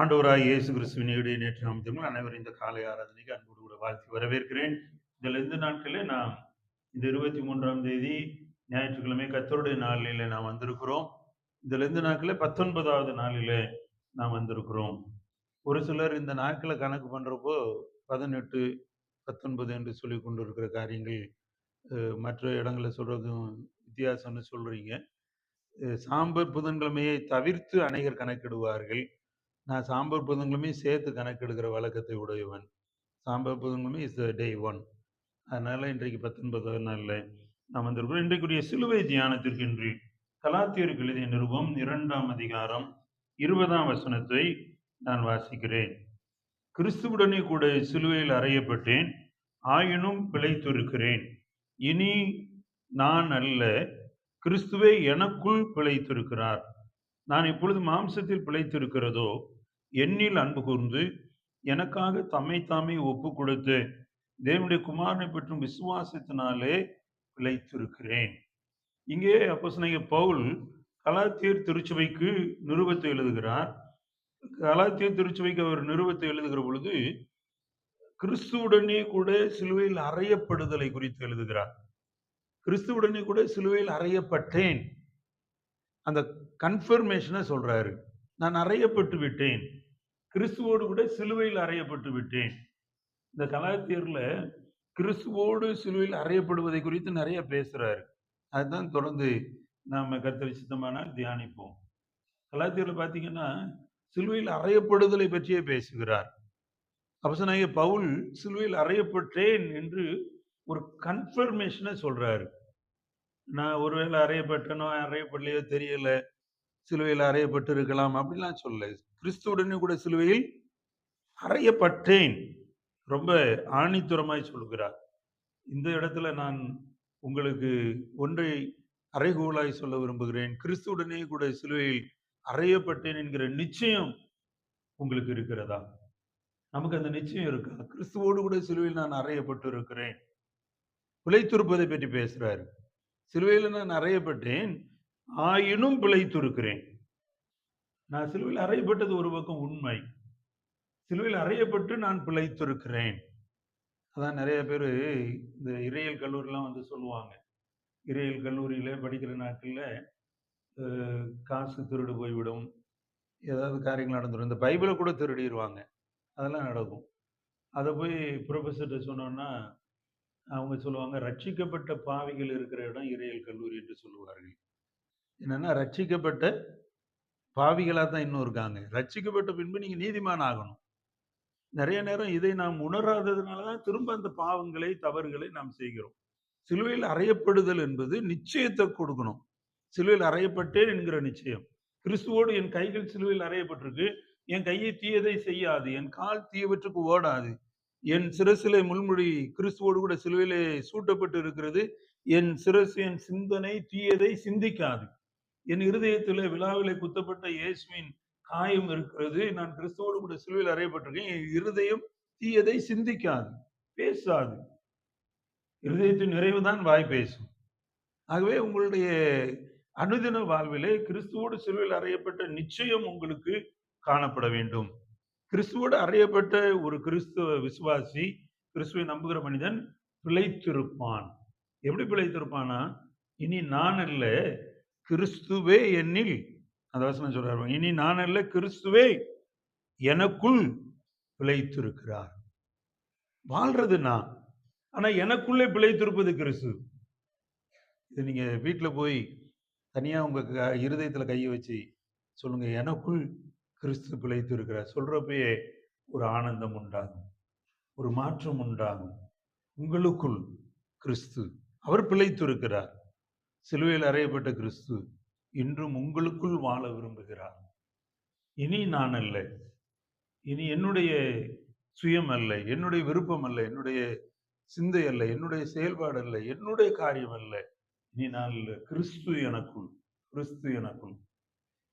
ஆண்டவராய் இயேசு கிறிஸ்துவின் நேற்று அமைத்தவர்கள் அனைவரும் இந்த காலை ஆராதனைக்கு அன்போடு கூட வாழ்த்தி வரவேற்கிறேன். இதில் இந்த நாட்களில் நாம் இந்த இருபத்தி மூன்றாம் தேதி ஞாயிற்றுக்கிழமை கத்தருடைய நாளில் நாம் வந்திருக்கிறோம். இதில் இந்த நாட்களில் பத்தொன்பதாவது நாளில் நாம் வந்திருக்கிறோம். ஒரு சிலர் இந்த நாட்களை கணக்கு பண்ணுறப்போ பதினெட்டு பத்தொன்பது என்று சொல்லி கொண்டு இருக்கிற காரியங்கள் மற்ற இடங்களில் சொல்கிறதும் வித்தியாசம்னு சொல்கிறீங்க சாம்பர் புதன்கிழமையை தவிர்த்து அநேகர் கணக்கிடுவார்கள். நான் சாம்பார் புதங்களுமே சேர்த்து கணக்கெடுக்கிற வழக்கத்தை உடையவன். சாம்பார் புதன்கிழமை இஸ் த டே ஒன் அதனால் இன்றைக்கு பத்தொன்பதாவது நாளில் நாம் வந்திருக்கிறோம். இன்றைக்குரிய சிலுவை தியானத்திற்கு இன்றி கலாத்தியருக்கு எழுதிய நிருபம் இரண்டாம் அதிகாரம் இருபதாம் வசனத்தை நான் வாசிக்கிறேன். கிறிஸ்துவுடனே கூட சிலுவையில் அறையப்பட்டேன் ஆயினும் பிழைத்திருக்கிறேன். இனி நான் அல்ல கிறிஸ்துவே எனக்குள் பிழைத்திருக்கிறார். நான் இப்பொழுது மாம்சத்தில் பிழைத்திருக்கிறதோ? என்னில் அன்பு கூர்ந்து எனக்காக தம்மை தாமே ஒப்பு கொடுத்து தேவனுடைய குமாரனை பற்றும் விசுவாசத்தினாலே பிழைத்திருக்கிறேன். இங்கே அப்போஸ்தலனாகிய பவுல் கலாத்தியர் திருச்சபைக்கு நிருபத்தை எழுதுகிறார். கலாத்தியர் திருச்சபைக்கு அவர் நிருபத்தை எழுதுகிற பொழுது கிறிஸ்துவுடனே கூட சிலுவையில் அறையப்படுதலை குறித்து எழுதுகிறார். கிறிஸ்துவுடனே கூட சிலுவையில் அறையப்பட்டேன். அந்த கன்ஃபர்மேஷனை சொல்கிறாரு நான் அறையப்பட்டு விட்டேன். கிறிஸ்துவோடு கூட சிலுவையில் அறையப்பட்டு விட்டேன். இந்த கலாத்தியரில் கிறிஸ்துவோடு சிலுவையில் அறையப்படுவதை குறித்து நிறைய பேசுகிறாரு அதுதான் தொடர்ந்து நாம் கர்த்தர் சித்தமானால் தியானிப்போம். கலாத்தியரில் பார்த்தீங்கன்னா சிலுவையில் அறையப்படுதலை பற்றியே பேசுகிறார். அப்பசனாகிய பவுல் சிலுவையில் அறையப்பட்டேன் என்று ஒரு கன்ஃபர்மேஷனை சொல்கிறாரு நான் ஒருவேளை அறையப்பட்டனோ அறையப்படலையோ தெரியல. சிலுவையில் அறையப்பட்டு இருக்கலாம் அப்படிலாம் சொல்ல கிறிஸ்துவுடனே கூட சிலுவையில் அறையப்பட்டேன். ரொம்ப ஆணித்துரமாய் சொல்கிறார். இந்த இடத்துல நான் உங்களுக்கு ஒன்றை அறைகூலாய் சொல்ல விரும்புகிறேன். கிறிஸ்துவுடனே கூட சிலுவையில் அறையப்பட்டேன் என்கிற நிச்சயம் உங்களுக்கு இருக்கிறதா? நமக்கு அந்த நிச்சயம் இருக்கா? கிறிஸ்துவோடு கூட சிலுவையில் நான் அறையப்பட்டு இருக்கிறேன் பிழைத்திருப்பதை பற்றி பேசுறாரு. சிலுவையில் நான் அறையப்பட்டேன். ஆயினும் பிழைத்திருக்கிறேன். நான் சிலுவையில் அறையப்பட்டது ஒரு பக்கம் உண்மை. சிலுவையில் அறையப்பட்டு நான் பிழைத்திருக்கிறேன். அதான் நிறைய பேர் இந்த இறையல் கல்லூரிலாம் வந்து சொல்லுவாங்க. இறையல் கல்லூரியில் படிக்கிற நாட்களில் காசு திருடு போய்விடும். ஏதாவது காரியங்கள் நடந்துடும் இந்த பைபிளை கூட திருடிடுவாங்க அதெல்லாம் நடக்கும். அதை போய் ப்ரொஃபஸர்கிட்ட சொன்னோன்னா அவங்க சொல்லுவாங்க ரட்சிக்கப்பட்ட பாவிகள் இருக்கிற இடம் இறையல் கல்லூரி என்று சொல்லுவார்கள். என்னன்னா ரட்சிக்கப்பட்ட பாவிகளாக தான் இன்னும் இருக்காங்க. ரட்சிக்கப்பட்ட பின்பு நீங்கள் நீதிமான் ஆகணும். நிறைய நேரம் இதை நாம் உணராததுனால தான் திரும்ப அந்த பாவங்களை தவறுகளை நாம் செய்கிறோம். சிலுவையில் அறையப்படுதல் என்பது நிச்சயத்தை கொடுக்கணும். சிலுவையில் அறையப்பட்டேன் என்கிற நிச்சயம். கிறிஸ்துவோடு என் கைகள் சிலுவையில் அறையப்பட்டிருக்கு. என் கையை தீயதை செய்யாது. என் கால் தீயவற்றுக்கு ஓடாது. என் சிரசிலே முள்மொழி கிறிஸ்துவோடு கூட சிலுவையிலே சூட்டப்பட்டு இருக்கிறது என் சிரசு என் சிந்தனை தீயதை சிந்திக்காது. என் இருதயத்திலே விழாவிலே குத்தப்பட்ட இயேசுவின் காயம் இருக்கிறது. நான் கிறிஸ்துவோடு கூட சிலுவையில் அறையப்பட்டிருக்கேன். என் இருதயம் தீயதை சிந்திக்காது. பேசாது. இருதயத்தின் நிறைவு தான் வாய் பேசும். ஆகவே உங்களுடைய அனுதின வாழ்விலே கிறிஸ்துவோடு சிலுவையில் அறையப்பட்ட நிச்சயம் உங்களுக்கு காணப்பட வேண்டும். கிறிஸ்துவோடு அறியப்பட்ட ஒரு கிறிஸ்துவ விசுவாசி கிறிஸ்துவை நம்புகிற மனிதன் பிழைத்திருப்பான். எப்படி பிழைத்திருப்பானா இனி நான் அல்ல கிறிஸ்துவே என்னில் அந்த வசனம் சொல்றாரு இனி நான் அல்ல கிறிஸ்துவே எனக்குள் பிழைத்திருக்கிறார். வாழ்றது நான் ஆனா எனக்குள்ளே பிழைத்திருப்பது கிறிஸ்து. இது நீங்க வீட்டில் போய் தனியா உங்க க- இருதயத்துல கையை வச்சு சொல்லுங்க எனக்குள் கிறிஸ்து பிழைத்து இருக்கிறார் சொல்றப்பயே ஒரு ஆனந்தம் உண்டாகும். ஒரு மாற்றம் உண்டாகும். உங்களுக்குள் கிறிஸ்து. அவர் பிழைத்து இருக்கிறார் சிலுவையில் அறையப்பட்ட கிறிஸ்து இன்றும் உங்களுக்குள் வாழ விரும்புகிறார். இனி நான் அல்ல. இனி என்னுடைய சுயம் அல்ல. என்னுடைய விருப்பம் அல்ல. என்னுடைய சிந்தை அல்ல. என்னுடைய செயல்பாடு அல்ல. என்னுடைய காரியம் அல்ல. இனி நான் இல்லை கிறிஸ்து எனக்குள். கிறிஸ்து எனக்குள்.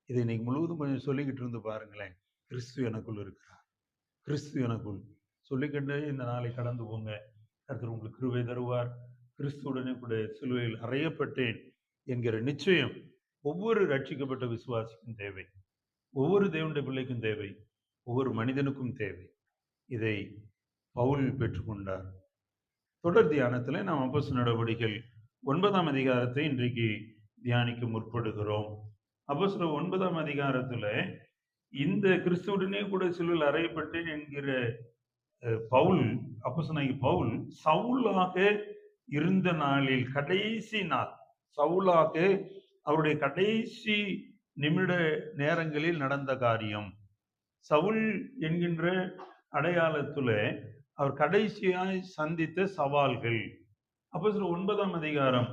இதை இன்னைக்கு முழுவதும் கொஞ்சம் சொல்லிக்கிட்டு இருந்து பாருங்களேன். கிறிஸ்து எனக்குள் இருக்கிறார். கிறிஸ்து எனக்குள். சொல்லிக்கிட்டே இந்த நாளை கடந்து போங்க. கருத்தர் உங்களுக்கு கிருவை தருவார். கிறிஸ்துவுடனே கூட சிலுவையில் அறையப்பட்டேன் என்கிற நிச்சயம் ஒவ்வொரு ரட்சிக்கப்பட்ட விசுவாசிக்கும் தேவை. ஒவ்வொரு தேவனுடைய பிள்ளைக்கும் தேவை. ஒவ்வொரு மனிதனுக்கும் தேவை. இதை பவுல் பெற்றுக்கொண்டார். தொடர் தியானத்தில் நாம் அப்பசு நடவடிக்கைகள் ஒன்பதாம் அதிகாரத்தை இன்றைக்கு தியானிக்க முற்படுகிறோம். அப்போஸ் ஒன்பதாம் அதிகாரத்துல இந்த கிறிஸ்துவுடனே கூட சிலுவில் அறையப்பட்டேன் என்கிற பவுல் பவுல் அப்போஸ்தலனாகிய பவுல் சவுலாக இருந்த நாளில் கடைசி நாள் சவுலாக அவருடைய கடைசி நிமிட நேரங்களில் நடந்த காரியம். சவுல் என்கின்ற அடையாளத்துல அவர் கடைசியாய் சந்தித்த சவால்கள். அப்போ சில ஒன்பதாம் அதிகாரம்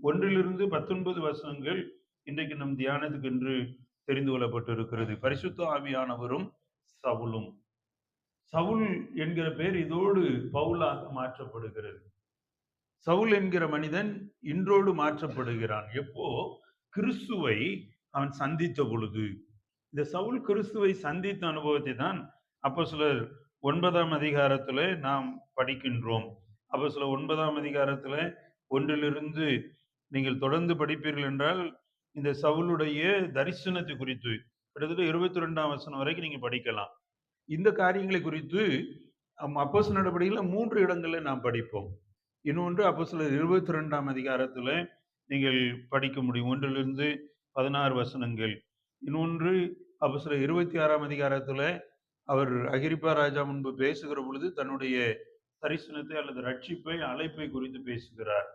ஒன்றிலிருந்து பத்தொன்பது வருஷங்கள் இன்றைக்கு நம் தியானத்துக்கு என்று தெரிந்து கொள்ளப்பட்டிருக்கிறது. பரிசுத்த ஆவியானவரும் சவுலும். சவுல் என்கிற பெயர் இதோடு பவுலாக மாற்றப்படுகிறது. சவுல் என்கிற மனிதன் இன்றோடு மாற்றப்படுகிறான். எப்போ? கிறிஸ்துவை அவன் சந்தித்த பொழுது. இந்த சவுல் கிறிஸ்துவை சந்தித்த அனுபவத்தை தான் அப்போ சிலர் ஒன்பதாம் அதிகாரத்துல நாம் படிக்கின்றோம். அப்போ சில ஒன்பதாம் அதிகாரத்துல ஒன்றிலிருந்து நீங்கள் தொடர்ந்து படிப்பீர்கள் என்றால் இந்த சவுளுடைய தரிசனத்தை குறித்து கிட்டத்தட்ட இருபத்தி ரெண்டாம் வசனம் வரைக்கும் நீங்க படிக்கலாம். இந்த காரியங்களை குறித்து அப்போஸ் நடவடிக்கையில் மூன்று இடங்களில் நாம் படிப்போம். இன்னொன்று அப்போ சில இருபத்தி ரெண்டாம் அதிகாரத்தில் நீங்கள் படிக்க முடியும். ஒன்றிலிருந்து பதினாறு வசனங்கள். இன்னொன்று அப்போ சில இருபத்தி ஆறாம் அதிகாரத்தில் அவர் அகிரிப்பா ராஜா முன்பு பேசுகிற பொழுது தன்னுடைய தரிசனத்தை அல்லது ரட்சிப்பை அழைப்பை குறித்து பேசுகிறார்.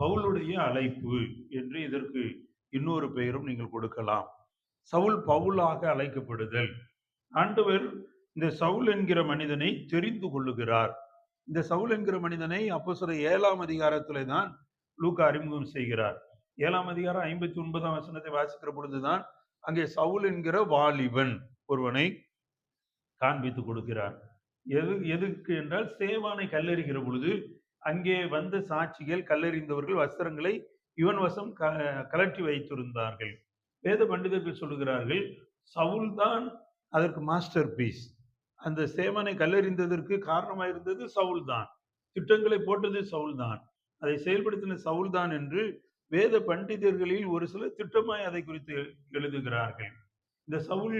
பவுலுடைய அழைப்பு என்று இதற்கு இன்னொரு பெயரும் நீங்கள் கொடுக்கலாம். சவுல் பவுலாக அழைக்கப்படுதல். ஆண்டவர் இந்த சவுல் என்கிற மனிதனை தெரிந்து கொள்ளுகிறார். இந்த சவுல் என்கிற மனிதனை அப்போ சில ஏழாம் அதிகாரத்திலே தான் லூக்கா அறிமுகம் செய்கிறார். ஏழாம் அதிகாரம் ஐம்பத்தி ஒன்பதாம் வசனத்தை வாசிக்கிற பொழுதுதான் அங்கே சவுல் என்கிற வாலிபன் ஒருவனை காண்பித்து கொடுக்கிறார். எது எதுக்கு என்றால் சேவானை கல்லெறிகிற பொழுது அங்கே வந்த சாட்சிகள் கல்லறிந்தவர்கள் வஸ்திரங்களை இவன் வசம் க கலற்றி வைத்திருந்தார்கள். வேத பண்டிதர்கள் சொல்லுகிறார்கள் சவுல் தான் அதற்கு மாஸ்டர் பீஸ் அந்த சேவனை கல்லறிந்ததற்கு காரணமாக இருந்தது சவுல் தான். திட்டங்களை போட்டது சவுல் தான். அதை செயல்படுத்தின சவுல் தான் என்று வேத பண்டிதர்களில் ஒரு சிலர் திட்டமாய் அதை குறித்து எழுதுகிறார்கள். இந்த சவுல்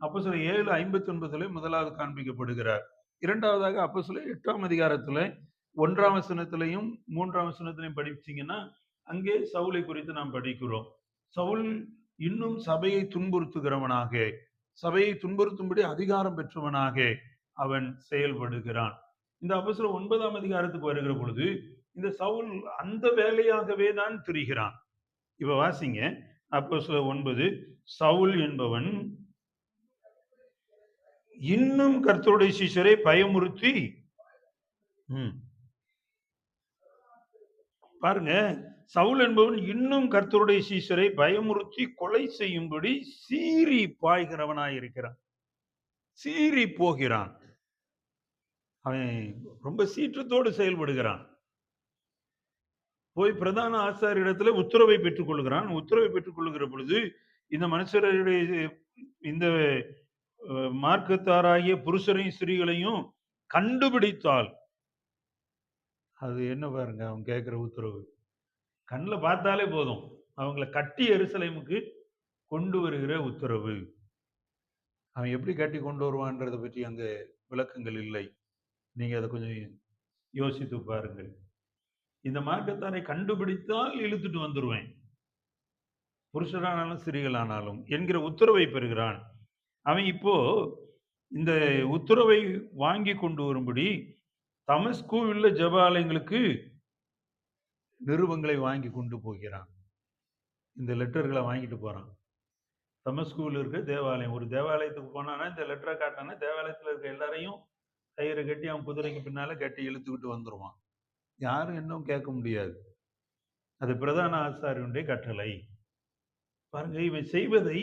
அப்போ சில ஏழு ஐம்பத்தி ஒன்பதுல முதலாவது காண்பிக்கப்படுகிறார். இரண்டாவதாக அப்போ சில எட்டாம் அதிகாரத்துல ஒன்றாம் வசனத்திலையும் மூன்றாம் வசனத்திலையும் படிச்சீங்கன்னா அங்கே சவுலை குறித்து நாம் படிக்கிறோம். சவுல் இன்னும் சபையை துன்புறுத்துகிறவனாக சபையை துன்புறுத்தும்படி அதிகாரம் பெற்றவனாக அவன் செயல்படுகிறான். இந்த அவசரம் ஒன்பதாம் அதிகாரத்துக்கு வருகிற பொழுது இந்த சவுல் அந்த வேலையாகவே தான் திரிகிறான். இப்ப வாசிங்க. அப்போ சில ஒன்பது சவுல் என்பவன் இன்னும் கர்த்தருடைய சிஷ்யரை பயமுறுத்தி பாருங்க சவுல் என்பவன் இன்னும் கர்த்தருடைய சீசரை பயமுறுத்தி கொலை செய்யும்படி சீறி பாய்கிறவனாயிருக்கிறான். சீறி போகிறான். அவன் ரொம்ப சீற்றத்தோடு செயல்படுகிறான். போய் பிரதான ஆசாரியிடத்துல உத்தரவை பெற்றுக் கொள்கிறான் உத்தரவை பெற்றுக் கொள்கிற பொழுது இந்த மனுஷருடைய இந்த மார்க்கத்தாராகிய புருஷரையும் ஸ்திரீகளையும் கண்டுபிடித்தால் அது என்ன பாருங்க அவன் கேட்கிற உத்தரவு. கண்ணில் பார்த்தாலே போதும். அவங்கள கட்டி எருசலேமுக்கு கொண்டு வருகிற உத்தரவு. அவன் எப்படி கட்டி கொண்டு வருவான்றதை பற்றி அங்கே விளக்கங்கள் இல்லை. நீங்கள் அதை கொஞ்சம் யோசித்து பாருங்கள். இந்த மார்க்கத்தாரை கண்டுபிடித்தால் இழுத்துட்டு வந்துடுவேன் புருஷரானாலும் ஸ்திரீகளானாலும் என்கிற உத்தரவை பெறுகிறான். அவன் இப்போ இந்த உத்தரவை வாங்கி கொண்டு வரும்படி தமஸ்கூவில் ஜெப ஆலயங்களுக்கு நிருபங்களை வாங்கி கொண்டு போகிறான். இந்த லெட்டர்களை வாங்கிட்டு போகிறான் போறான் ஸ்கூல் இருக்க தேவாலயம் ஒரு தேவாலயத்துக்கு போனானா இந்த லெட்டரை காட்டினானா தேவாலயத்தில் இருக்க எல்லாரையும் கயிறு கட்டி அவன் குதிரைக்கு பின்னால் கட்டி இழுத்துக்கிட்டு வந்துருவான். யாரும் இன்னும் கேட்க முடியாது. அது பிரதான ஆசாரியனுடைய கட்டளை. பாருங்க இவன் செய்வதை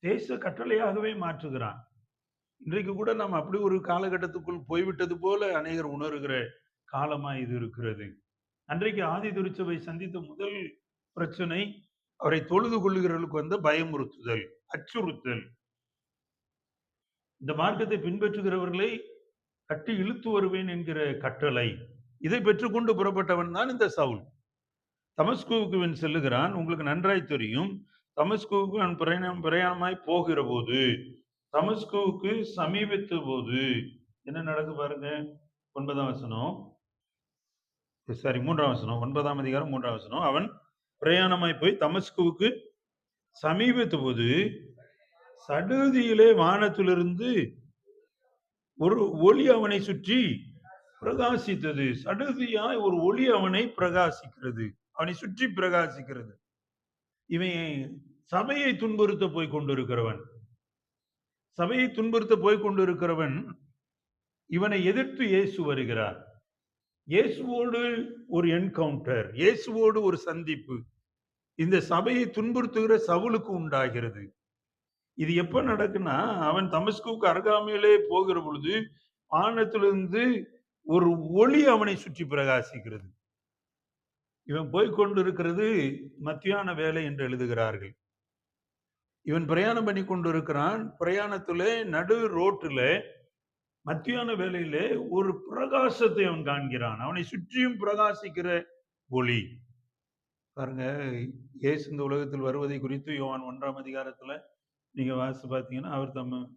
தேச கட்டளையாகவே மாற்றுகிறான். இன்றைக்கு கூட நாம் அப்படி ஒரு காலகட்டத்துக்குள் போய்விட்டது போல அநேகர் உணர்கிற காலமா இது இருக்கிறது. அன்றைக்கு ஆதி திருச்சபை சந்தித்த முதல் பிரச்சனை அவரை தொழுது கொள்ளுகிறவர்களுக்கு வந்த பயமுறுத்துதல் அச்சுறுத்தல். இந்த மார்க்கத்தை பின்பற்றுகிறவர்களை கட்டி இழுத்து வருவேன் என்கிற கட்டளை. இதை பெற்றுக்கொண்டு புறப்பட்டவன் தான் இந்த சவுல். தமஸ்குவுக்கு இவன் செல்லுகிறான். உங்களுக்கு நன்றாய் தெரியும். தமஸ்குவுக்கு நான் பிரயாணம் பிரயாணமாய் போகிற போது தமஸ்குவுக்கு சமீபித்த போது என்ன நடக்கு பாருங்க. ஒன்பதாம் வசனம். சாரி மூன்றாம் வசனம் ஒன்பதாம் அதிகாரம் மூன்றாம் வசனம். அவன் பிரயாணமாய் போய் தமஸ்குவுக்கு சமீபத்த போது சடுதியிலே வானத்திலிருந்து ஒரு ஒளி அவனை சுற்றி பிரகாசித்தது. சடுதியாய் ஒரு ஒளி அவனை பிரகாசிக்கிறது. அவனை சுற்றி பிரகாசிக்கிறது. இவன் சபையை துன்புறுத்த போய் கொண்டிருக்கிறவன். சபையை துன்புறுத்த போய் கொண்டிருக்கிறவன் இவனை எதிர்த்து இயேசு வருகிறார். இயேசுவோடு ஒரு என்கவுண்டர் இயேசுவோடு ஒரு சந்திப்பு. இந்த சபையை துன்புறுத்துகிற சவுலுக்கு உண்டாகிறது. இது எப்ப நடக்குன்னா அவன் தமஸ்குவுக்கு அருகாமையிலே போகிற பொழுது வானத்திலிருந்து ஒரு ஒளி அவனை சுற்றி பிரகாசிக்கிறது. இவன் போய் கொண்டிருக்கிறது மத்தியான வேலை என்று எழுதுகிறார்கள். இவன் பிரயாணம் பண்ணி கொண்டிருக்கிறான். பிரயாணத்துல நடு ரோட்டில் மத்தியான வேலையிலே ஒரு பிரகாசத்தை அவன் காண்கிறான். அவனை சுற்றியும் பிரகாசிக்கிற ஒளி. பாருங்க இயேசு இந்த உலகத்தில் வருவதை குறித்து யோவான் ஒன்றாம் அதிகாரத்துல நீங்க வாசித்து பார்த்தீங்கன்னா அவர் தம்ம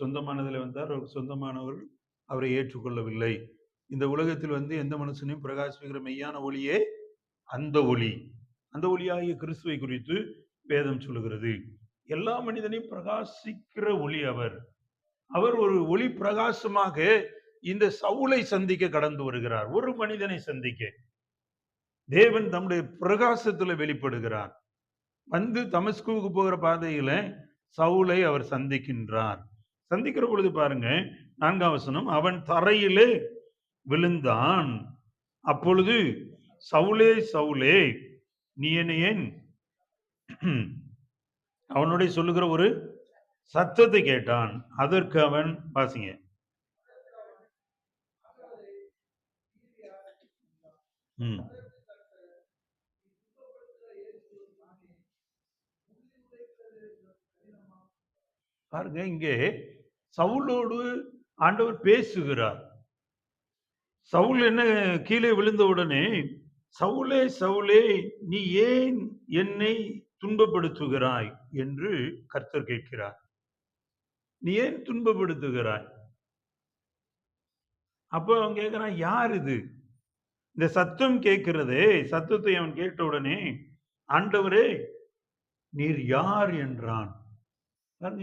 சொந்தமானதில் வந்தார். அவர் சொந்தமானவர் அவரை ஏற்றுக்கொள்ளவில்லை. இந்த உலகத்தில் வந்து எந்த மனுஷனையும் பிரகாசிக்கிற மெய்யான ஒளியே அந்த ஒளி. அந்த ஒளியாகிய கிறிஸ்துவை குறித்து வேதம் சொல்லுகிறது. எல்லா மனிதனையும் பிரகாசிக்கிற ஒளி அவர். அவர் ஒரு ஒளி பிரகாசமாக இந்த சவுளை சந்திக்க கடந்து வருகிறார். ஒரு மனிதனை சந்திக்க. தேவன் தம்முடைய பிரகாசத்துல வெளிப்படுகிறார். வந்து தமஸ்குவுக்கு போகிற பாதையில சவுளை அவர் சந்திக்கின்றார். சந்திக்கிற பொழுது பாருங்க நான்காம் வசனம் அவன் தரையிலே விழுந்தான். அப்பொழுது சவுளே சவுளே நீ என்னை ஏன்? அவனுடைய சொல்லுகிற ஒரு சத்தத்தை கேட்டான். அதற்கு அவன் வாசிங்க. ம். பாருங்க இங்கே சவுலோடு ஆண்டவர் பேசுகிறார். சவுல் என்ன கீழே விழுந்த உடனே சவுலே சவுலே நீ ஏன் என்னை துன்பப்படுத்துகிறாய்? என்று கர்த்தர் கேட்கிறார். நீ ஏன் துன்பப்படுத்துகிறாய்? அப்போ அவன் கேட்கிறான் யார் இது? இந்த சத்தம் கேட்கிறதே சத்தத்தை அவன் கேட்ட உடனே ஆண்டவரே நீர் யார்? என்றான்.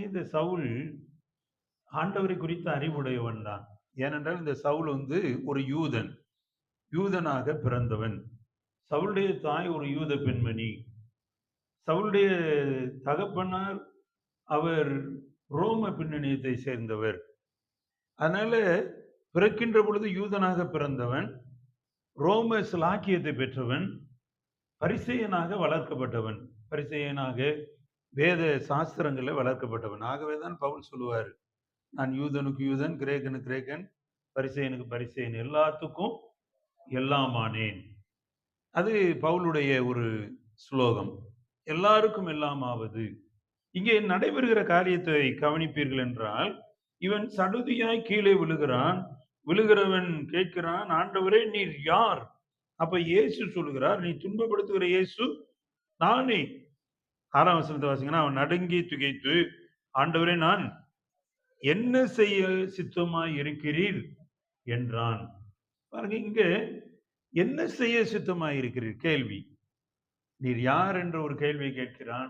இந்த சவுல் ஆண்டவரை குறித்த அறிவுடையவன் தான். ஏனென்றால் இந்த சவுல் வந்து ஒரு யூதன். யூதனாக பிறந்தவன். சவுளுடைய தாய் ஒரு யூத பெண்மணி. சவுளுடைய தகப்பனார் அவர் ரோம பின்னணியத்தை சேர்ந்தவர். அதனால பிறக்கின்ற பொழுது யூதனாக பிறந்தவன் ரோம சிலாக்கியத்தை பெற்றவன் பரிசெயனாக வளர்க்கப்பட்டவன். பரிசெயனாக வேத சாஸ்திரங்களில் வளர்க்கப்பட்டவன். ஆகவே தான் பவுல் சொல்லுவார் நான் யூதனுக்கு யூதன் கிரேக்கனுக்கு கிரேக்கன் பரிசெயனுக்கு பரிசெயன் எல்லாத்துக்கும் எல்லாமானேன். அது பவுலுடைய ஒரு ஸ்லோகம். எல்லாருக்கும் எல்லாம் ஆவது இங்கே நடைபெறுகிற காரியத்தை கவனிப்பீர்கள் என்றால் இவன் சடுதியாய் கீழே விழுகிறான். விழுகிறவன் கேட்கிறான் ஆண்டவரே நீர் யார்? அப்ப இயேசு சொல்லுகிறார் நீ துன்பப்படுத்துகிற இயேசு நானே. ஆறாம் வசனத்தை வாசிங்கன்னா அவன் நடுங்கி துகைத்து ஆண்டவரே நான் என்ன செய்ய சித்தமாய் இருக்கிறீர்? என்றான். பாருங்க இங்க என்ன செய்ய சித்தமாய் இருக்கிறீர்? கேள்வி. நீர் யார்? என்ற ஒரு கேள்வியை கேட்கிறான்.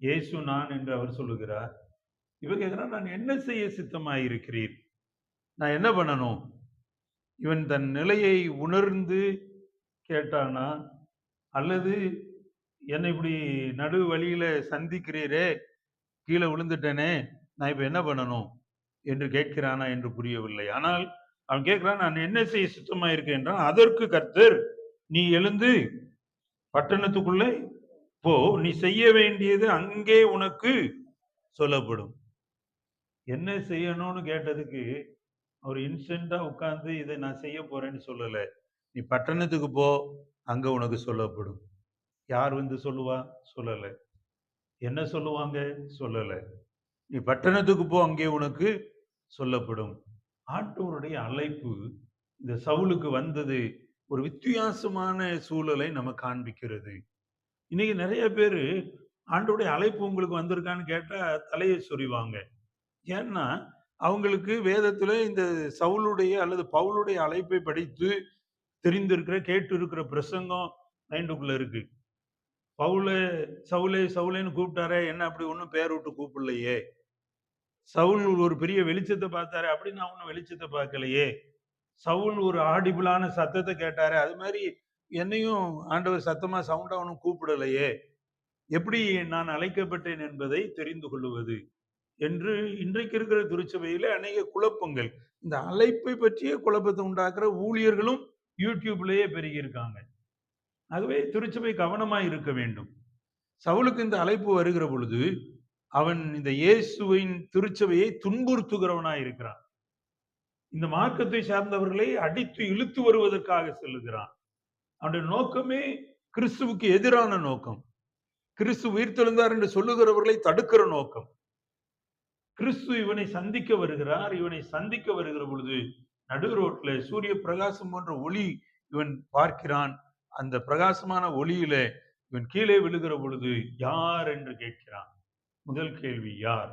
இயேசு நான் என்று அவர் சொல்லுகிறார் இவன் கேட்கிறான் நான் என்ன செய்ய சித்தமாக இருக்கிறீர் நான் என்ன பண்ணணும்? இவன் தன் நிலையை உணர்ந்து கேட்டானா அல்லது என்னை இப்படி நடு வழியில சந்திக்கிறீரே கீழே விழுந்துட்டேனே நான் இப்போ என்ன பண்ணணும்? என்று கேட்கிறானா என்று புரியவில்லை. ஆனால் அவன் கேட்கிறான் நான் என்ன செய்ய சுத்தமாக இருக்கேன் என்றான் அதற்கு கர்த்தர் நீ எழுந்து பட்டணத்துக்குள்ளே போ நீ செய்ய வேண்டியது அங்கே உனக்கு சொல்லப்படும். என்ன செய்யணும்னு கேட்டதுக்கு அவர் இன்ஸ்டண்டா உட்கார்ந்து இதை நான் செய்ய போறேன்னு சொல்லலை. நீ பட்டணத்துக்கு போ அங்க உனக்கு சொல்லப்படும். யார் வந்து சொல்லுவா? சொல்லலை. என்ன சொல்லுவாங்க? சொல்லலை. நீ பட்டணத்துக்கு போ அங்கே உனக்கு சொல்லப்படும். ஆண்டவருடைய அழைப்பு இந்த சவுலுக்கு வந்தது ஒரு வித்தியாசமான சூழலை நம்ம காண்பிக்கிறது. இன்னைக்கு நிறைய பேர் ஆண்டோடைய அழைப்பு உங்களுக்கு வந்திருக்கான்னு கேட்டால் தலையை சொறிவாங்க. ஏன்னா அவங்களுக்கு வேதத்துல இந்த சவுளுடைய அல்லது பவுளுடைய அழைப்பை படித்து தெரிந்திருக்கிற கேட்டு இருக்கிற பிரசங்கம் மைண்டுக்குள்ள இருக்கு. பவுல சவுலே சவுலேன்னு கூப்பிட்டாரே என்ன அப்படி ஒன்றும் பேர் விட்டு கூப்பிடலையே? சவுல் ஒரு பெரிய வெளிச்சத்தை பார்த்தாரு அப்படி நான் ஒன்றும் வெளிச்சத்தை பார்க்கலையே? சவுல் ஒரு ஆடிபிளான சத்தத்தை கேட்டாரு அது மாதிரி என்னையும் ஆண்டவர் சத்தமா சவுண்டா ஒன்றும் கூப்பிடலையே. எப்படி நான் அழைக்கப்பட்டேன் என்பதை தெரிந்து கொள்ளுவது? என்று இன்றைக்கு இருக்கிற திருச்சபையில அநேக குழப்பங்கள். இந்த அழைப்பை பற்றிய குழப்பத்தை உண்டாக்குற ஊழியர்களும் யூடியூப்லயே பெருகியிருக்காங்க. ஆகவே திருச்சபை கவனமாய் இருக்க வேண்டும். சவுலுக்கு இந்த அழைப்பு வருகிற பொழுது அவன் இந்த இயேசுவின் திருச்சபையை துன்புறுத்துகிறவனாய் இருக்கிறான். இந்த மார்க்கத்தை சார்ந்தவர்களை அடித்து இழுத்து வருவதற்காக செல்லுகிறான். அவனுடைய நோக்கமே கிறிஸ்துவுக்கு எதிரான நோக்கம். கிறிஸ்து உயிர்த்தெழுந்தார் என்று சொல்லுகிறவர்களை தடுக்கிற நோக்கம். கிறிஸ்து இவனை சந்திக்க வருகிறார். இவனை சந்திக்க வருகிற பொழுது நடு ரோட்ல சூரிய பிரகாசம் போன்ற ஒளி இவன் பார்க்கிறான். அந்த பிரகாசமான ஒளியில இவன் கீழே விழுகிற பொழுது யார் என்று கேட்கிறான். முதல் கேள்வி யார்?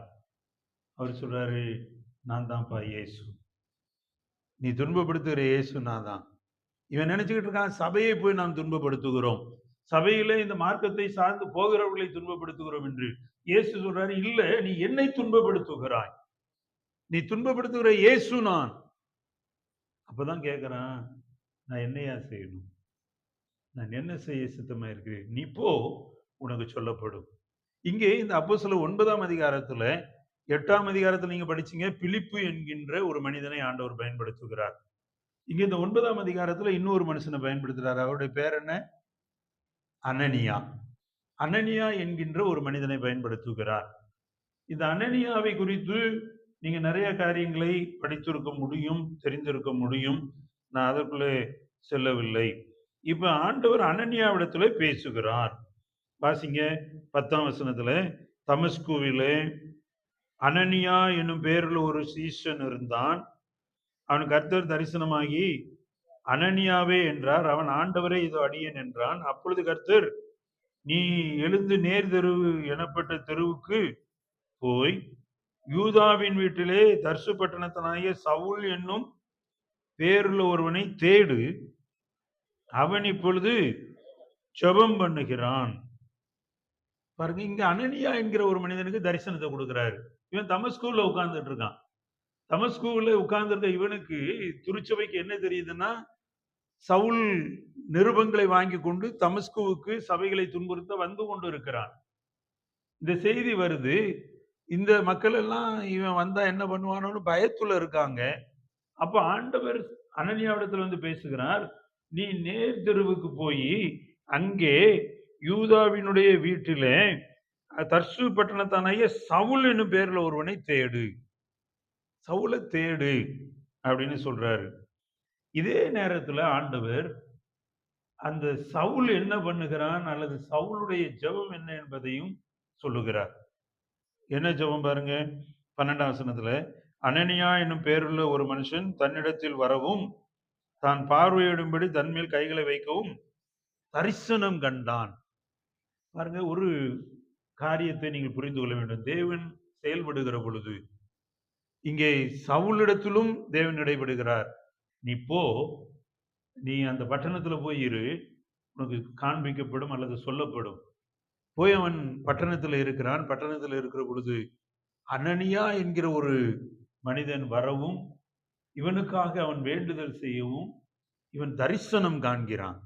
அவர் சொல்றாரு நான் தான்ப்பா இயேசு. நீ துன்பப்படுத்துகிற இயேசு நான் தான். இவன் நினைச்சுக்கிட்டு இருக்கான் சபையை போய் நாம் துன்பப்படுத்துகிறோம். சபையில இந்த மார்க்கத்தை சார்ந்து போகிறவர்களை துன்பப்படுத்துகிறோம் என்று இயேசு சொல்றாரு இல்ல நீ என்னை துன்பப்படுத்துகிறாய். நீ துன்பப்படுத்துகிற இயேசு நான். அப்பதான் கேக்குறான் நான் என்னையா செய்யணும்? நான் என்ன செய்ய சித்தமா இருக்கிறேன்? நீ போ உனக்கு சொல்லப்படும். இங்கே இந்த அப்போ சில ஒன்பதாம் அதிகாரத்துல எட்டாம் அதிகாரத்துல நீங்க படிச்சீங்க பிலிப்பு என்கின்ற ஒரு மனிதனை ஆண்டவர் பயன்படுத்துகிறார். இங்க இந்த ஒன்பதாம் அதிகாரத்துல இன்னொரு மனுஷனை பயன்படுத்துறாரு. அவருடைய பேர் என்ன? அனனியா. அனனியா என்கின்ற ஒரு மனிதனை பயன்படுத்துகிறார். இந்த அனனியாவை குறித்து நீங்க நிறைய காரியங்களை படித்திருக்க முடியும் தெரிந்திருக்க முடியும். நான் அதற்குள்ளே செல்லவில்லை. இப்ப ஆண்டவர் அனன்யாவிடத்துல பேசுகிறார். வாசிங்க பத்தாம் வசனத்துல தமஸ்குவிலே அனனியா என்னும் பேரில் ஒரு சீசன் இருந்தான். அவன் கர்த்தர் தரிசனமாகி அனனியாவே என்றார். அவன் ஆண்டவரே இதோ அடியேன் என்றான். அப்பொழுது கர்த்தர் நீ எழுந்து நேர் தெருவு எனப்பட்ட தெருவுக்கு போய் யூதாவின் வீட்டிலே தர்சு பட்டணத்தனாகிய சவுல் என்னும் பேருள்ள ஒருவனை தேடு. அவன் இப்பொழுது ஜெபம் பண்ணுகிறான். பாருங்க இங்க அனனியா என்கிற ஒரு மனிதனுக்கு தரிசனத்தை கொடுக்கிறாரு. இவன் தமஸ்கூல்ல உட்கார்ந்துட்டு இருக்கான். தமஸ்கூல்ல உட்கார்ந்துருக்க இவனுக்கு திருச்சபைக்கு என்ன தெரியுதுன்னா சவுல் நிருபங்களை வாங்கி கொண்டு தமஸ்குவுக்கு சபைகளை துன்புறுத்த வந்து கொண்டு இருக்கிறான் இந்த செய்தி வருது. இந்த மக்கள் எல்லாம் இவன் வந்தா என்ன பண்ணுவானோன்னு பயத்துல இருக்காங்க. அப்ப ஆண்டவர் அனன்யாவிடத்துல வந்து பேசுகிறார் நீ நேர் தெருவுக்கு போய் அங்கே யூதாவினுடைய வீட்டிலே தர்சு பட்டணத்தானாய சவுல் என்னும் பேர்ல ஒருவனை தேடு. சவுளை தேடு அப்படின்னு சொல்றாரு. இதே நேரத்தில் ஆண்டவர் அந்த சவுல் என்ன பண்ணுகிறான்? அல்லது சவுளுடைய ஜெபம் என்ன என்பதையும் சொல்லுகிறார். என்ன ஜெபம் பாருங்க? பன்னெண்டாம் வசனத்துல அனனியா என்னும் பேருள்ள ஒரு மனுஷன் தன்னிடத்தில் வரவும் தான் பார்வையிடும்படி தன்மேல் கைகளை வைக்கவும் தரிசனம் கண்டான். பாருங்க ஒரு காரியத்தை நீங்கள் புரிந்து கொள்ள வேண்டும். தேவன் செயல்படுகிற பொழுது இங்கே சவுளிடத்திலும் தேவன் இடைபடுகிறார். நீ போ. நீ அந்த பட்டணத்தில் போய் இரு. உனக்கு காண்பிக்கப்படும் அல்லது சொல்லப்படும். போய் அவன் பட்டணத்தில் இருக்கிறான். பட்டணத்தில் இருக்கிற பொழுது அனனியா என்கிற ஒரு மனிதன் வரவும் இவனுக்காக அவன் வேண்டுதல் செய்யவும் இவன் தரிசனம் காண்கிறான்.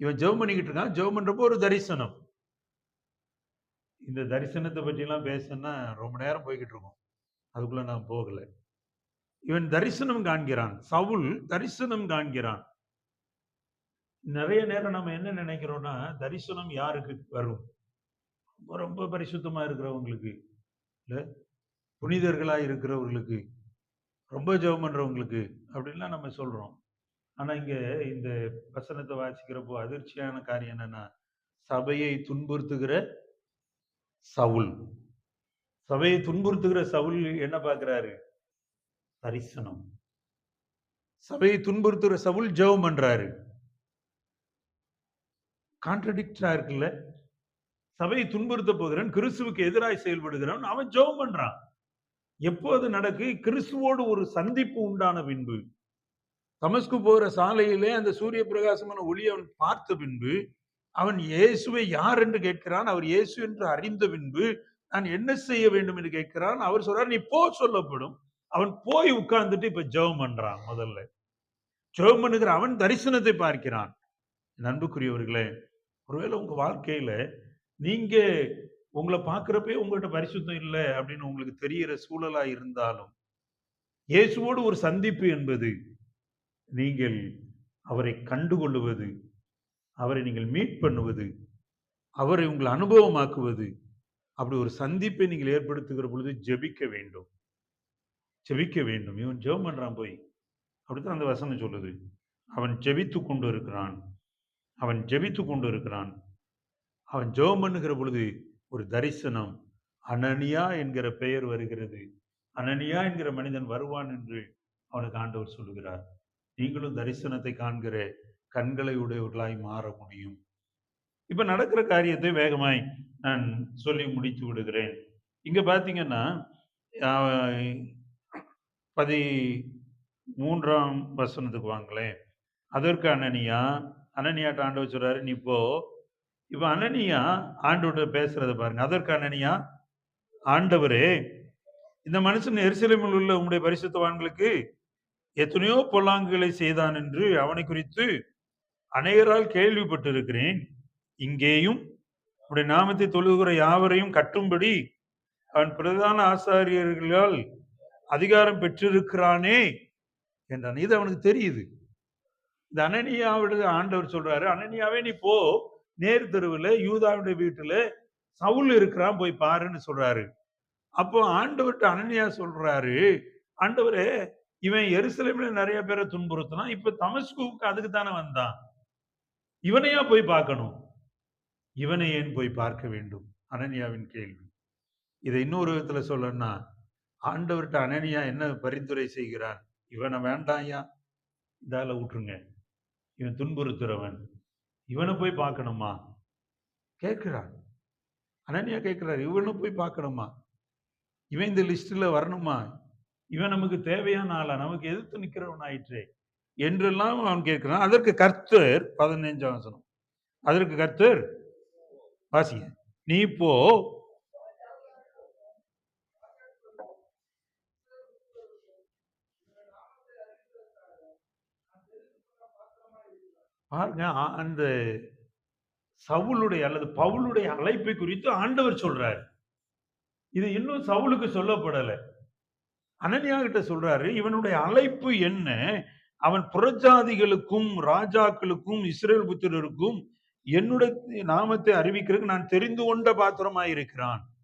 இவன் ஜெபம் பண்ணிக்கிட்டு இருக்கான். ஜெபம் பண்றப்போ ஒரு தரிசனம். இந்த தரிசனத்தை பற்றிலாம் எல்லாம் பேசணும்னா ரொம்ப நேரம் போய்கிட்டு இருக்கும். அதுக்குள்ள நான் போகல. இவன் தரிசனம் காண்கிறான். சவுல் தரிசனம் காண்கிறான். நிறைய நேரம் நம்ம என்ன நினைக்கிறோம்னா தரிசனம் யாருக்கு வரும்? ரொம்ப ரொம்ப பரிசுத்தமா இருக்கிறவங்களுக்கு இல்லை? புனிதர்களா இருக்கிறவர்களுக்கு ரொம்ப ஜெபம் பண்றவங்களுக்கு அப்படின்லாம் நம்ம சொல்றோம். ஆனா இங்க இந்த வசனத்தை வாசிக்கிறப்போ அதிர்ச்சியான காரியம் என்னன்னா சபையை துன்புறுத்துகிற சவுல். சபையை துன்புறுத்துகிற சவுல் என்ன பார்க்கிறாரு? தரிசனம். சபையை துன்புறுத்துகிற சவுல் ஜெபம் பண்றாரு. கான்ட்ரடிக்டா இருக்குல்ல? சபையை துன்புறுத்த போகிறவன் கிறிஸ்துவுக்கு எதிராய் செயல்படுகிறவன் அவன் ஜெபம் பண்றான். எப்போது நடக்கு? கிறிஸ்துவோடு ஒரு சந்திப்பு உண்டான பின்பு. தமஸ்கு போகிற சாலையிலே அந்த சூரிய பிரகாசமான ஒளி அவன் பார்த்த பின்பு அவன் இயேசுவை யார் என்று கேட்கிறான்? அவர் இயேசு என்று அறிந்த பின்பு நான் என்ன செய்ய வேண்டும் என்று கேட்கிறான். அவர் சொல்றார் நீ போ சொல்லப்படும். அவன் போய் உட்கார்ந்துட்டு இப்ப ஜெபம் பண்றான் முதல்ல. ஜெபம் பண்ணுகிற அவன் தரிசனத்தை பார்க்கிறான். நண்புக்குரியவர்களே ஒருவேளை உங்க வாழ்க்கையில நீங்க உங்களை பார்க்குறப்பே உங்கள்கிட்ட பரிசுத்தம் இல்லை அப்படின்னு உங்களுக்கு தெரிகிற சூழலா இருந்தாலும் இயேசுவோடு ஒரு சந்திப்பு என்பது நீங்கள் அவரை கண்டுகொள்ளுவது அவரை நீங்கள் மீட் பண்ணுவது அவரை உங்களை அனுபவமாக்குவது அப்படி ஒரு சந்திப்பை நீங்கள் ஏற்படுத்துகிற பொழுது ஜெபிக்க வேண்டும். ஜெபிக்க வேண்டும். இவன் ஜெபம் பண்ணுறான் போய். அப்படித்தான் அந்த வசனம் சொல்லுது. அவன் ஜெபித்து கொண்டு இருக்கிறான். அவன் ஜெபித்து கொண்டு இருக்கிறான். அவன் ஜெபம் பண்ணுகிற பொழுது ஒரு தரிசனம். அனனியா என்கிற பெயர் வருகிறது. அனனியா என்கிற மனிதன் வருவான் என்று அவனுக்கு ஆண்டவர் சொல்லுகிறார். நீங்களும் தரிசனத்தை காண்கிற கண்களை உடையவர்களாய் மாற முடியும். இப்ப நடக்கிற காரியத்தை வேகமாய் நான் சொல்லி முடித்து விடுகிறேன். இங்கே பார்த்தீங்கன்னா பதி மூன்றாம் வசனத்துக்கு வாங்களேன். அதற்கு அனனியா அனனியாட்ட ஆண்டவர் சொல்றாரு நீ இப்போ இப்போ அனனியா ஆண்டோட பேசுறத பாருங்க. அதற்கு அனனியா ஆண்டவரே இந்த மனுஷன் எருசலேமில் உள்ள உங்களுடைய பரிசுத்தவான்களுக்கு எத்தனையோ பொல்லாங்குகளை செய்தான் என்று அவனை குறித்து அநேகரால் கேள்விப்பட்டிருக்கிறேன். இங்கேயும் உடைய நாமத்தை தொழுகிற யாவரையும் கட்டும்படி அவன் பிரதான ஆசாரியர்களால் அதிகாரம் பெற்றிருக்கிறானே என்றான். இது அவனுக்கு தெரியுது. இந்த அனனியாவிட ஆண்டவர் சொல்றாரு அனனியாவே நீ போ. நேர் தெருவில் யூதாவுடைய வீட்டுல சவுல் இருக்கிறான் போய் பாருன்னு சொல்றாரு. அப்போ ஆண்டவர்கிட்ட அனனியா சொல்றாரு ஆண்டவரே இவன் எருசலேம்ல நிறைய பேரை துன்புறுத்தினான். இப்ப தமஸ்குவுக்கு அதுக்கு தானே வந்தான். இவனையா போய் பார்க்கணும்? இவனை ஏன் போய் பார்க்க வேண்டும்? அனன்யாவின் கேள்வி. இதை இன்னொரு விதத்தில் சொல்லணும்னா ஆண்டவர்கிட்ட அனனியா என்ன பரிந்துரை செய்கிறான்? இவனை வேண்டாயா இதால விட்டுருங்க இவன் துன்புறுத்துறவன். இவனை போய் பார்க்கணுமா? கேட்கிறான். அனன்யா கேட்கிறார் இவனை போய் பார்க்கணுமா? இவன் இந்த லிஸ்டில் வரணுமா? இவன் நமக்கு தேவையான ஆளா? நமக்கு எதிர்த்து நிற்கிறவன் ஆயிற்றே என்றெல்லாம் அவன் கேட்கிறான். அதற்கு கர்த்தர் பதினைஞ்சாம் வசனம். அதற்கு கர்த்தர் வாசிங்க. நீ போ. பாருங்க அந்த சவுளுடைய அல்லது பவுளுடைய அழைப்பை குறித்து ஆண்டவர் சொல்றாரு. இது இன்னும் சவுளுக்கு சொல்லப்படல. அனன்யா கிட்ட சொல்றாரு இவனுடைய அழைப்பு என்ன? அவன் புறஜாதிகளுக்கும் ராஜாக்களுக்கும் இஸ்ரேல் புத்திரருக்கும் என்னுடைய நாமத்தை அறிவிக்கிறதுக்கு நான் தெரிந்து கொண்ட பாத்திரமாக இருக்கிறான்.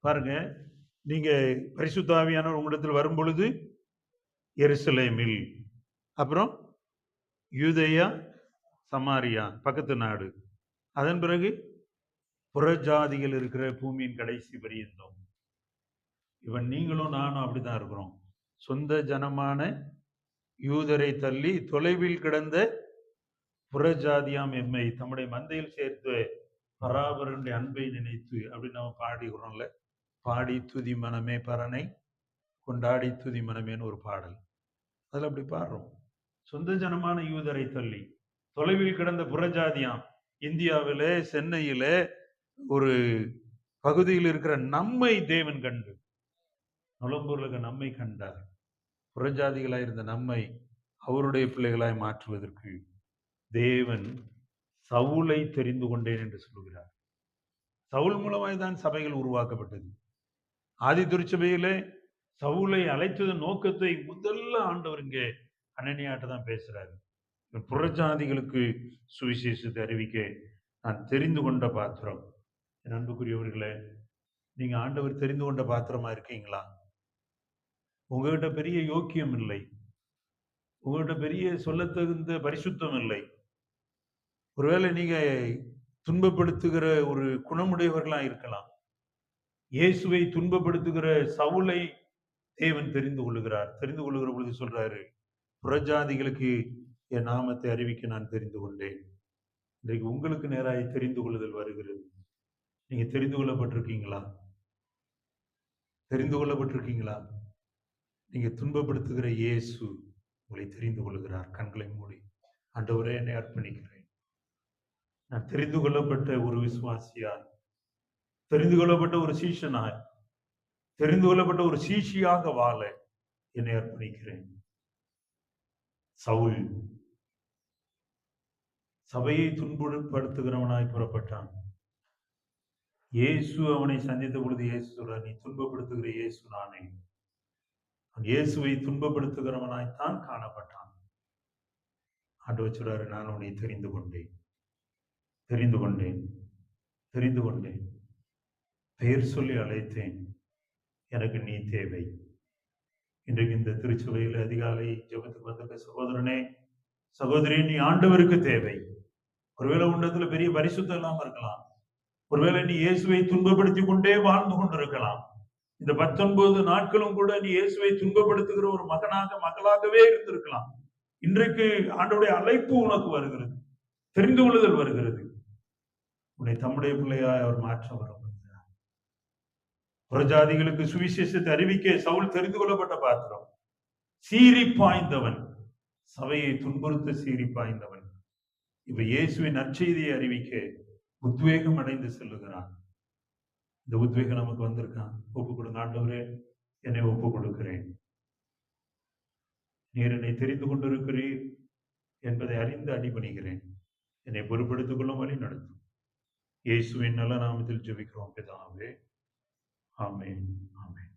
பாருங்க நீங்க பரிசுத்தாவியானவர் உங்களிடத்தில் வரும் பொழுது எருசலேமில். அப்புறம் யூதையா சமாரியா பக்கத்து நாடு. அதன் பிறகு புறஜாதிகள் இருக்கிற பூமியின் கடைசி பரியந்தம். இவன் நீங்களும் நானும் அப்படிதான் இருக்கிறோம். சொந்த ஜனமான யூதரை தள்ளி தொலைவில் கிடந்த புறஜாதியாம் எம்மை தம்முடைய மந்தையில் சேர்த்து பராபரனுடைய அன்பை நினைத்து அப்படின்னு நம்ம பாடிக்கிறோம்ல. பாடி துதி மனமே பரனை கொண்டாடி துதி மனமேன்னு ஒரு பாடல். அதில் அப்படி பாடுறோம். சொந்த ஜனமான யூதரை தள்ளி தொலைவில் கிடந்த புறஜாதியாம் இந்தியாவிலே சென்னையிலே ஒரு பகுதியில் இருக்கிற நம்மை தேவன் கண்டு நுளம்பூர்ல இருக்க நம்மை கண்டார். புறஜாதிகளாய் இருந்த நம்மை அவருடைய பிள்ளைகளாய் மாற்றுவதற்கு தேவன் சவுலை தெரிந்து கொண்டேன் என்று சொல்கிறார் சவுல் மூலமாய் தான் சபைகள் உருவாக்கப்பட்டது. ஆதி திருச்சபையிலே சவுலை அழைத்ததன் நோக்கத்தை முதல்ல ஆண்டவர் இங்கே அனனியாட்ட தான் பேசுறாரு. புறஜாதிகளுக்கு சுவிசேஷத்தை அறிவிக்க நான் தெரிந்து கொண்ட பாத்திரம். என் அன்புக்குரியவர்களே நீங்கள் ஆண்டவர் தெரிந்து கொண்ட பாத்திரமா இருக்கீங்களா? உங்ககிட்ட பெரிய யோக்கியம் இல்லை. உங்ககிட்ட பெரிய சொல்லத்தகுந்த பரிசுத்தம் இல்லை. ஒருவேளை நீங்க துன்பப்படுத்துகிற ஒரு குணமுடையவர்களா இருக்கலாம். இயேசுவை துன்பப்படுத்துகிற சவுலை தேவன் தெரிந்து கொள்ளுகிறார். தெரிந்து கொள்ளுகிற பொழுது சொல்றாரு புறஜாதிகளுக்கு என் நாமத்தை அறிவிக்க நான் தெரிந்து கொண்டேன். இன்றைக்கு உங்களுக்கு நேராக தெரிந்து கொள்ளுதல் வருகிறது. நீங்க தெரிந்து கொள்ளப்பட்டிருக்கீங்களா? தெரிந்து கொள்ளப்பட்டிருக்கீங்களா? நீங்க துன்பப்படுத்துகிற இயேசு உங்களை தெரிந்து கொள்கிறார் கண்களை மூடி. ஆண்டவரே என்னை அர்ப்பணிக்கிறேன். நான் தெரிந்து கொள்ளப்பட்ட ஒரு விசுவாசியாய் தெரிந்து கொள்ளப்பட்ட ஒரு சீஷனாய் தெரிந்து கொள்ளப்பட்ட ஒரு சீஷியாக வாழ என்னை அர்ப்பணிக்கிறேன். சவுல் சபையை துன்பப்படுத்துகிறவனாய் புறப்பட்டான். இயேசு அவனை சந்தித்த பொழுது இயேசு சொல்றார், நீ துன்பப்படுத்துகிற இயேசு நானே. அவன் இயேசுவை துன்பப்படுத்துகிறவனாய்த்தான் காணப்பட்டான். ஆண்டு வச்சுடாரு நான் உன்னை தெரிந்து கொண்டேன். தெரிந்து கொண்டேன். தெரிந்து கொண்டேன். பெயர் சொல்லி அழைத்தேன். எனக்கு நீ தேவை. இன்றைக்கு இந்த திருச்சபையில் அதிகாலை ஜபத்துக்கு வந்திருக்க சகோதரனே சகோதரி நீ ஆண்டவருக்கு தேவை. ஒருவேளை உண்டத்துல பெரிய பரிசுத்தம் இல்லாம இருக்கலாம். ஒருவேளை நீ இயேசுவை துன்பப்படுத்தி கொண்டே வாழ்ந்து கொண்டிருக்கலாம். இந்த பத்தொன்பது நாட்களும் கூட நீ இயேசுவை துன்பப்படுத்துகிற ஒரு மகனாக மகளாகவே இருந்திருக்கலாம். இன்றைக்கு ஆண்டோடைய அழைப்பு உனக்கு வருகிறது. தெரிந்து கொள்ளுதல் வருகிறது. உன்னை தம்முடைய பிள்ளையாய் அவர் மாற்ற விரும்புகிறார் புறஜாதிகளுக்கு சுவிசேஷத்தை அறிவிக்க சவுல் தெரிந்து கொள்ளப்பட்ட பாத்திரம். சீறி பாய்ந்தவன் சபையை துன்புறுத்த சீறி பாய்ந்தவன். இப்ப இயேசுவின் நற்செய்தியை அறிவிக்க உத்வேகம் அடைந்து செல்லுகிறான். இந்த உத்வேகம் நமக்கு வந்திருக்கான் ஒப்பு கொடுங்க ஆண்டவரே என்னை ஒப்பு கொடுக்கிறேன். நீர் என்னை தெரிந்து கொண்டிருக்கிறீர் என்பதை அறிந்து அடிபணிகிறேன். என்னை பொறுப்படுத்திக் கொள்ளும் வழி நடத்தும். இயேசுவின் நல்ல நாமத்தில் ஜெபிக்கிறோம் பிதாவே. ஆமேன் ஆமேன்.